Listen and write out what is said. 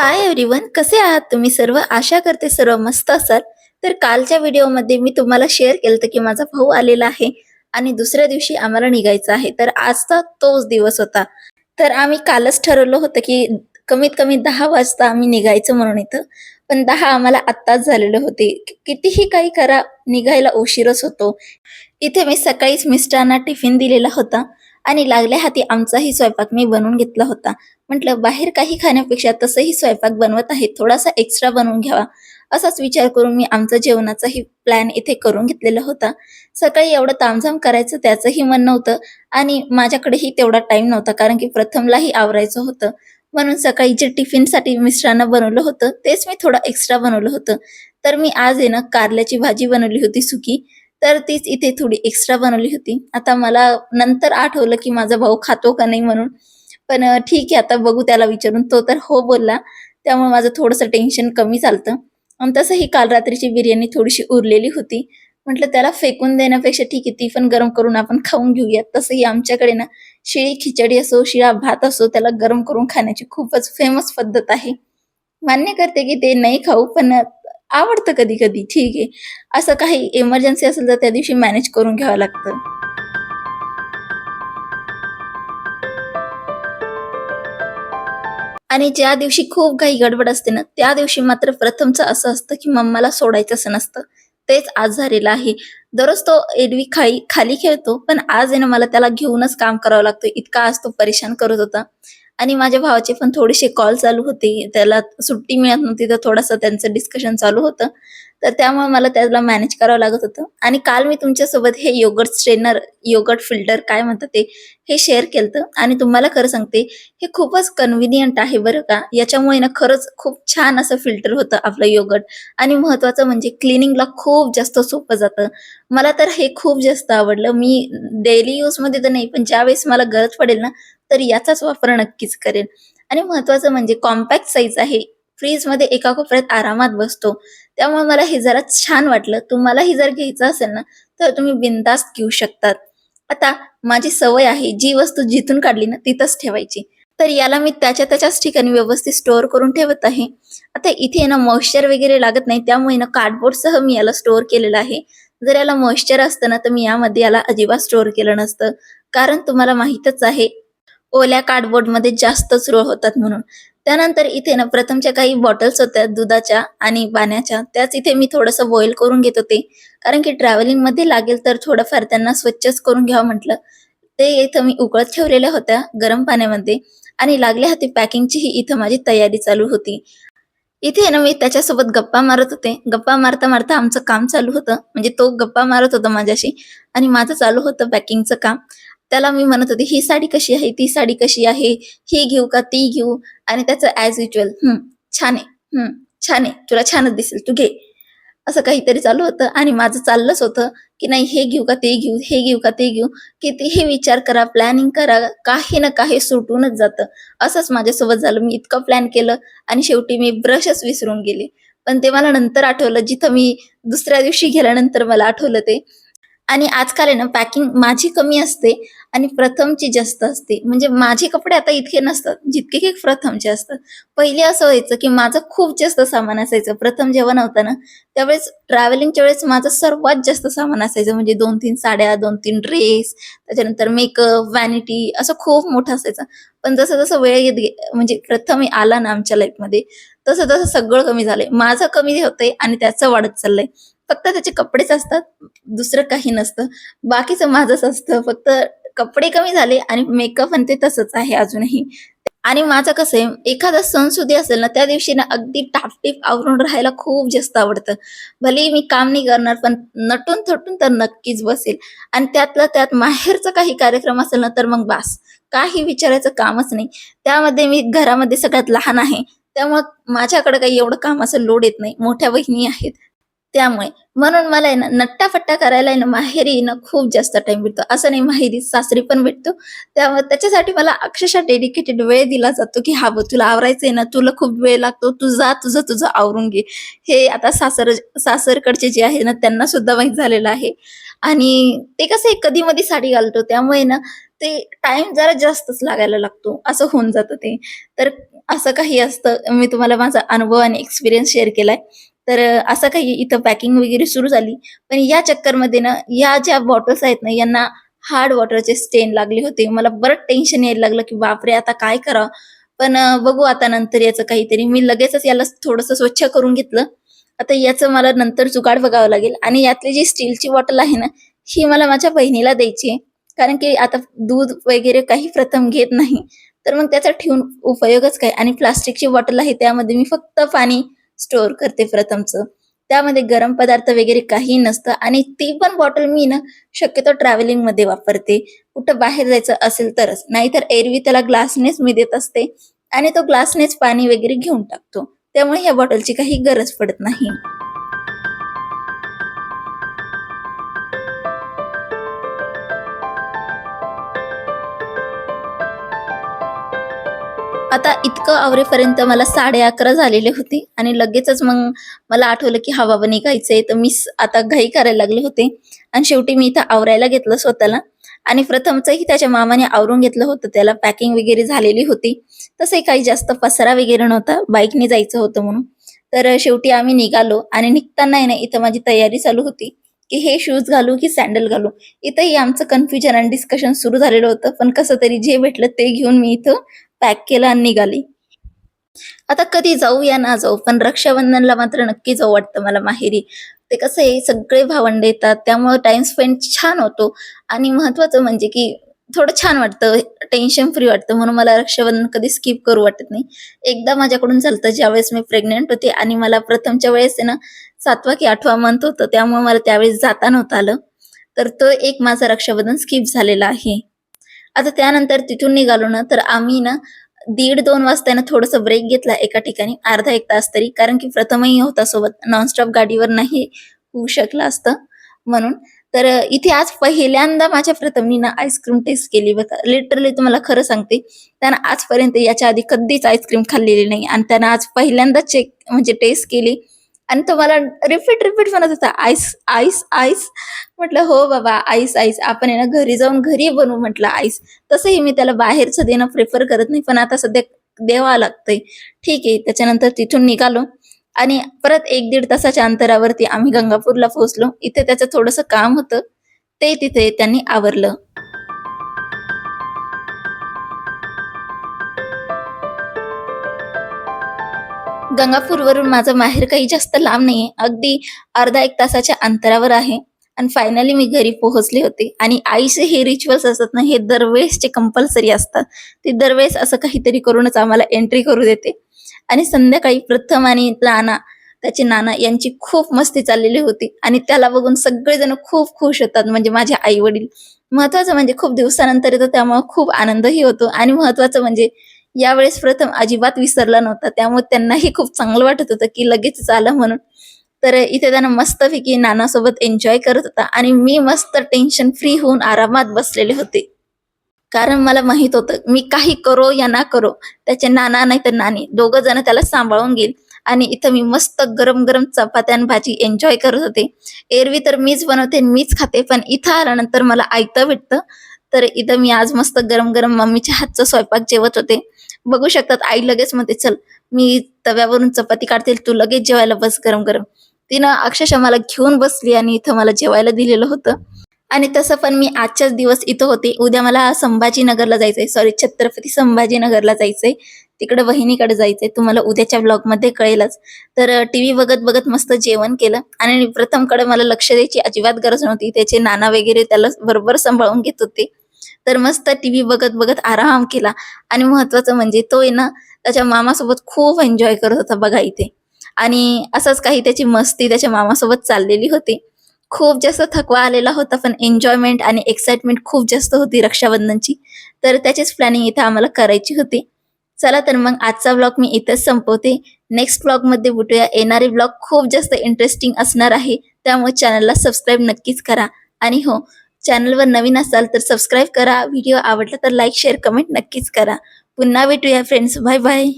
Hi everyone कसे आहात तुम्ही? सर्व आशा करते सर्व मस्त असाल. तर कालच्या व्हिडिओमध्ये मी तुम्हाला शेअर केलं की माझा भाऊ आलेला आहे आणि दुसऱ्या दिवशी आम्हाला निघायचं आहे. तर आजचा तोच दिवस होता. तर आम्ही कालच ठरवलं होतं की कमीत कमी दहा वाजता आम्ही निघायचं म्हणून इथं. पण दहा आम्हाला आत्ताच झालेले होते. कितीही काही करा निघायला उशीरच होतो. इथे मी सकाळीच मिस्टरांना टिफिन दिलेला होता. आणि लागल्या हाती आमचाही स्वयंपाक मी बनवून घेतला होता. म्हटलं बाहेर काही खाण्यापेक्षा तसंही स्वयंपाक बनवत आहे थोडासा एक्स्ट्रा बनवून घ्यावा. असाच विचार करून मी आमचा जेवणाचाही प्लॅन इथे करून घेतलेला होता. सकाळी एवढं तामझाम करायचं त्याचंही मन नव्हतं आणि माझ्याकडेही तेवढा टाइम नव्हता कारण की प्रथमलाही आवरायचं होतं. म्हणून सकाळी जे टिफिनसाठी मिस्टरांना बनवलं होतं तेच मी थोडं एक्स्ट्रा बनवलं होतं. तर मी आज आहे ना कारल्याची भाजी बनवली होती सुकी. तर तीच इथे थोडी एक्स्ट्रा बनवली होती. आता मला नंतर आठवलं की माझा भाऊ खातो का नाही म्हणून. पण ठीक आहे आता बघू त्याला विचारून. तो तर हो बोलला. त्यामुळे माझं थोडंसं टेन्शन कमी चालतं. आणि तसंही काल रात्रीची बिर्याणी थोडीशी उरलेली होती. म्हटलं त्याला फेकून देण्यापेक्षा ठीक आहे ती पण गरम करून आपण खाऊन घेऊयात. तसंही आमच्याकडे ना शिळी खिचडी असो शिळा भात असो त्याला गरम करून खाण्याची खूपच फेमस पद्धत आहे. मान्य करते की ते नाही खाऊ पण आवडतं कधी कधी ठीक आहे. असं काही इमर्जन्सी असेल तर त्या दिवशी मॅनेज करून घ्यावं लागतं. आणि ज्या दिवशी खूप काही गडबड असते ना त्या दिवशी मात्र प्रथमचं असं असतं की मम्माला सोडायचं असं नसतं. तेच आज झालेलं आहे. दररोज तो एडवी खाली खाली खेळतो पण आज आहे ना मला त्याला घेऊनच काम करावं लागतं. इतका आज तो परेशान करत होता. आणि माझ्या भावाचे पण थोडेसे कॉल चालू होते. त्याला सुट्टी मिळत नव्हती तर थोडासा त्यांचं डिस्कशन चालू होतं. तर त्यामुळे मला त्याला मॅनेज करावं लागत होतं. आणि काल मी तुमच्यासोबत हे योगर्ट स्ट्रेनर योगर्ट फिल्टर काय म्हणतात ते हे शेअर केलं आणि तुम्हाला खरं सांगते हे खूपच कन्व्हिनियंट आहे बरं का. याच्यामुळे ना खरंच खूप छान असं फिल्टर होतं आपलं योगर्ट आणि महत्वाचं म्हणजे क्लिनिंगला खूप जास्त सोपं जातं. मला तर हे खूप जास्त आवडलं. मी डेली यूजमध्ये तर नाही पण ज्यावेळेस मला गरज पडेल ना तर याचाच वापर नक्कीच करेन. आणि महत्वाचं म्हणजे कॉम्पॅक्ट साईज आहे. फ्रीजमध्ये एका कोपऱ्यात आरामात बसतो. त्यामुळे मला हे जरा छान वाटलं. तुम्हालाही जर घ्यायचं असेल ना तर तुम्ही बिनदास्त घेऊ शकतात. आता माझी सवय आहे जी वस्तू जिथून काढली ना तिथंच ठेवायची. तर याला मी त्याच्या त्याच्याच ठिकाणी व्यवस्थित स्टोअर करून ठेवत आहे. आता इथे ना मॉइश्चर वगैरे लागत नाही त्यामुळे ना कार्डबोर्डसह मी याला स्टोअर केलेलं आहे. जर याला मॉइश्चर असतं ना तर मी यामध्ये याला अजिबात स्टोअर केलं नसतं. कारण तुम्हाला माहीतच आहे ओल्या कार्डबोर्डमध्ये जास्तच रोळ होतात म्हणून. त्यानंतर इथे ना प्रथमच्या काही बॉटल्स होत्या दुधाच्या आणि पाण्याच्या. त्याच इथे मी थोडंसं बॉईल करून घेत होते. कारण की ट्रॅव्हलिंगमध्ये लागेल तर थोडंफार त्यांना स्वच्छच करून घ्यावं म्हटलं. ते इथं मी उकळत ठेवलेल्या होत्या गरम पाण्यामध्ये. आणि लागल्या होती पॅकिंगची ही इथं माझी तयारी चालू होती. इथे ना मी त्याच्यासोबत गप्पा मारत होते. गप्पा मारता मारता आमचं काम चालू होतं. म्हणजे तो गप्पा मारत होता माझ्याशी. आणि माझं चालू होतं पॅकिंगचं काम. त्याला मी म्हणत होते ही साडी कशी आहे? ती साडी कशी आहे? ही घेऊ का? ती घेऊ? आणि त्याचं ऍज युज्युअल हम्म छान आहे. हम्म छान आहे. तुला छानच दिसेल. तू घे. असं काहीतरी चालू होतं आणि माझं चाललंच होतं की नाही हे घेऊ का? ते घेऊ. हे घेऊ का? ते घेऊ. कितीही विचार करा प्लॅनिंग करा. काही ना काही सुटूनच जातं. असंच माझ्यासोबत झालं. मी इतकं प्लॅन केलं आणि शेवटी मी ब्रशच विसरून गेले. पण ते मला नंतर आठवलं. जिथं मी दुसऱ्या दिवशी गेल्यानंतर मला आठवलं ते. आणि आजकाल आहे ना पॅकिंग माझी कमी असते. आणि प्रथमची जास्त असते. म्हणजे माझे कपडे आता इतके नसतात जितके की प्रथमचे असतात. पहिले असं व्हायचं की माझं खूप जास्त सामान असायचं. प्रथम जेव्हा नव्हतं ना त्यावेळेस ट्रॅव्हलिंगच्या वेळेस माझं सर्वात जास्त सामान असायचं. म्हणजे दोन तीन साड्या दोन तीन ड्रेस त्याच्यानंतर मेकअप व्हॅनिटी असं खूप मोठं असायचं. पण जसं जसं वेळ येत गे म्हणजे प्रथम आला ना आमच्या लाईफमध्ये तसं तसं सगळं कमी झालंय. माझं कमी होतंय आणि त्याचं वाढत चाललंय. फक्त त्याचे कपडेच असतात दुसरं काही नसतं. बाकीचं माझंच असतं. फक्त कपडे कमी झाले आणि मेकअप आणि ते तसंच आहे अजूनही. आणि माझं कसं आहे एखादा सणसुदी असेल ना त्या दिवशी ना अगदी टापटीप आवरून राहायला खूप जास्त आवडतं. भले मी काम नाही करणार पण नटून थटून तर नक्कीच बसेल. आणि त्यातलं त्यात माहेरचा काही कार्यक्रम असेल ना तर मग बास. काही विचारायचं कामच नाही. त्यामध्ये मी घरामध्ये सगळ्यात लहान आहे. त्यामुळं माझ्याकडे काही एवढं कामाचं लोड येत नाही. मोठ्या बहिणी आहेत. त्यामुळे म्हणून मला आहे ना नट्टाफट्टा करायला आहे ना माहेरी ना खूप जास्त टाइम भेटतो. असं नाही माहेरी सासरी पण भेटतो. त्यामुळे त्याच्यासाठी मला अक्षरशः डेडिकेटेड वेळ दिला जातो की हा बघ तुला आवरायचंय ना तुला खूप वेळ लागतो तू जा तुझं तुझं आवरून घे. हे आता सासर सासरकडचे जे आहे ना त्यांना सुद्धा माहीत झालेलं आहे. आणि ते कसं आहे कधी मधी साडी घालतो. त्यामुळे ना ते टाइम जरा जास्तच लागायला लागतो. असं होऊन जातं ते. तर असं काही असतं. मी तुम्हाला माझा अनुभव आणि एक्सपिरियन्स शेअर केलाय. तर असं काही इथं पॅकिंग वगैरे सुरू झाली. पण या चक्करमध्ये ना या ज्या बॉटल्स आहेत ना यांना हार्ड वॉटरचे स्टेन लागले होते. मला बरं टेन्शन यायला लागलं की बापरे आता काय करावं? पण बघू आता नंतर याचं काहीतरी. मी लगेचच याला थोडंसं स्वच्छ करून घेतलं. आता याचं मला नंतर जुगाड बघावं लागेल. आणि यातली जी स्टीलची बॉटल आहे ना ही मला माझ्या बहिणीला द्यायची आहे. कारण की आता दूध वगैरे काही प्रथम घेत नाही. तर मग त्याचा ठेवून उपयोगच काय? आणि प्लास्टिकची बॉटल आहे त्यामध्ये मी फक्त पाणी स्टोअर करते प्रथमचं. त्यामध्ये गरम पदार्थ वगैरे काही नसतं आणि ती पण बॉटल मी ना शक्यतो ट्रॅव्हलिंगमध्ये वापरते. कुठं बाहेर जायचं असेल तरच. नाहीतर एरवी त्याला ग्लासनेच मी देत असते आणि तो ग्लासनेच पाणी वगैरे घेऊन टाकतो. त्यामुळे ह्या बॉटलची काही गरज पडत नाही. आता इतकं आवरेपर्यंत मला साडे अकरा झालेले होते आणि लगेचच मग मला आठवलं की हवा निघायचंय. तर मी आता घाई करायला लागले होते. आणि शेवटी मी इथं आवरायला घेतलं स्वतःला. आणि प्रथमचंही त्याच्या मामाने आवरून घेतलं होतं. त्याला पॅकिंग वगैरे झालेली होती. तसे काही जास्त पसरा वगैरे नव्हता. बाईकने जायचं होतं म्हणून. तर शेवटी आम्ही निघालो आणि निघताना ना इथं माझी तयारी चालू होती की हे शूज घालू की सॅन्डल घालू. इथंही आमचं कन्फ्युजन आणि डिस्कशन सुरू झालेलं होतं. पण कसं तरी जे भेटलं ते घेऊन मी इथं पॅक केलं आणि निघाली. आता कधी जाऊ या ना जाऊ पण रक्षाबंधनला मात्र नक्की जाऊ वाटतं मला माहेरी. ते कसं आहे सगळे भावंड येतात त्यामुळे टाइम स्पेंड छान होतो. आणि महत्वाचं म्हणजे की थोडं छान वाटतं टेन्शन फ्री वाटतं म्हणून मला रक्षाबंधन कधी स्किप करू वाटत नाही. एकदा माझ्याकडून झालं ज्यावेळेस मी प्रेग्नेंट होते आणि मला प्रथमच्या वेळेस ना सातवा की आठवा मंथ होतं त्यामुळे मला त्यावेळेस जाता नव्हतं आलं. तर तो एक माझा रक्षाबंधन स्किप झालेला आहे. आता त्यानंतर तिथून निघालो ना तर आम्ही ना दीड दोन वाजता ना थोडस ब्रेक घेतला एका ठिकाणी अर्धा एक तास तरी. कारण की प्रथमही होता सोबत नॉनस्टॉप गाडीवर नाही होऊ शकलं असतं म्हणून. तर इथे आज पहिल्यांदा माझ्या प्रथमनी ना आईस्क्रीम टेस्ट केली बघा. लिटरली तुम्हाला खरं सांगते त्यानं आजपर्यंत याच्या आधी कधीच आईस्क्रीम खाल्लेली नाही. आणि त्यानं आज पहिल्यांदा चेक म्हणजे टेस्ट केली. आणि तो मला रिपीट रिपीट म्हणत होता आईस आईस आईस. म्हटलं हो बाबा आईस आईस. आपण येणं ना घरी जाऊन घरी बनवू म्हटलं आईस. तसंही मी त्याला बाहेरचं देणं प्रेफर करत नाही पण आता सध्या द्यावा लागतंय. ठीक आहे त्याच्यानंतर तिथून निघालो आणि परत एक दीड तासाच्या अंतरावरती आम्ही गंगापूरला पोहोचलो. इथे त्याचं थोडंसं काम होतं. ते तिथे त्यांनी आवरलं. गंगापूरवरून माझं माहेर काही जास्त लांब नाहीये. अगदी अर्धा एक तासाच्या अंतरावर आहे. आणि फायनली मी घरी पोहोचले होते. आणि आईचे हे रिच्युअल्स असतात ना हे दरवेळेसचे कंपल्सरी असतात. ते दरवेळेस असं काहीतरी करूनच आम्हाला एंट्री करू देते. आणि संध्याकाळी प्रथम आणि नाना त्याचे नाना यांची खूप मस्ती चाललेली होती. आणि त्याला बघून सगळेजण खूप खुश होतात. म्हणजे माझे आई वडील महत्वाचं म्हणजे खूप दिवसानंतर येतो त्यामुळे खूप आनंदही होतो. आणि महत्वाचं म्हणजे यावेळेस प्रथम अजिबात विसरला नव्हता. त्यामुळे त्यांनाही खूप चांगलं वाटत होतं की लगेच आलं म्हणून. तर इथे त्यांना मस्तपैकी नानासोबत एन्जॉय करत होता आणि मी मस्त टेन्शन फ्री होऊन आरामात बसलेले होते. कारण मला माहीत होतं मी काही करो या ना करो त्याचे नाना नाही तर नानी. दोघं जण त्याला सांभाळून घेईल. आणि इथं मी मस्त गरम गरम चपात्या आणि भाजी एन्जॉय करत होते. एरवी तर मीच बनवते आणि मीच खाते पण इथं आल्यानंतर मला ऐकतं भेटतं तर इथं मी आज मस्त गरम गरम मम्मीच्या हातचा स्वयंपाक जेवत होते. बघू शकतात आई लगेच म्हणते चल मी तव्यावरून चपाती काढते तू लगेच जेवायला बस गरम गरम तिनं अक्षरशः मला घेऊन बसली आणि इथं मला जेवायला दिलेलं होतं. आणि तसं पण मी आजच्याच दिवस इथं होते. उद्या मला संभाजीनगरला जायचंय. सॉरी छत्रपती संभाजीनगरला जायचंय. तिकडे वहिनीकडे जायचंय. तुम्हाला उद्याच्या ब्लॉगमध्ये कळेलच. तर टीव्ही बघत बघत मस्त जेवण केलं. आणि प्रथमकडे मला लक्ष द्यायची अजिबात गरज नव्हती. त्याचे नाना वगैरे त्याला बरोबर सांभाळून घेत होते. तर मस्त टीव्ही बघत बघत आराम केला. आणि महत्वाचं म्हणजे तो आहे ना त्याच्या मामासोबत खूप एन्जॉय करत होता बघा इथे. आणि असंच काही त्याची मस्ती त्याच्या मामासोबत चाललेली होती. खूप जास्त थकवा आलेला होता पण एन्जॉयमेंट आणि एक्साइटमेंट खूप जास्त होती रक्षाबंधनची. तर त्याचीच प्लॅनिंग इथे आम्हाला करायची होती. चला तर मग आजचा ब्लॉग मी इथेच संपवते. नेक्स्ट ब्लॉगमध्ये भेटूया. येणारे ब्लॉग खूप जास्त इंटरेस्टिंग असणार आहे. त्यामुळे चॅनलला सबस्क्राईब नक्कीच करा. आणि हो चॅनलवर नवीन असाल तर सबस्क्राईब करा. व्हिडिओ आवडला तर लाईक शेअर कमेंट नक्कीच करा. पुन्हा भेटूया फ्रेंड्स बाय बाय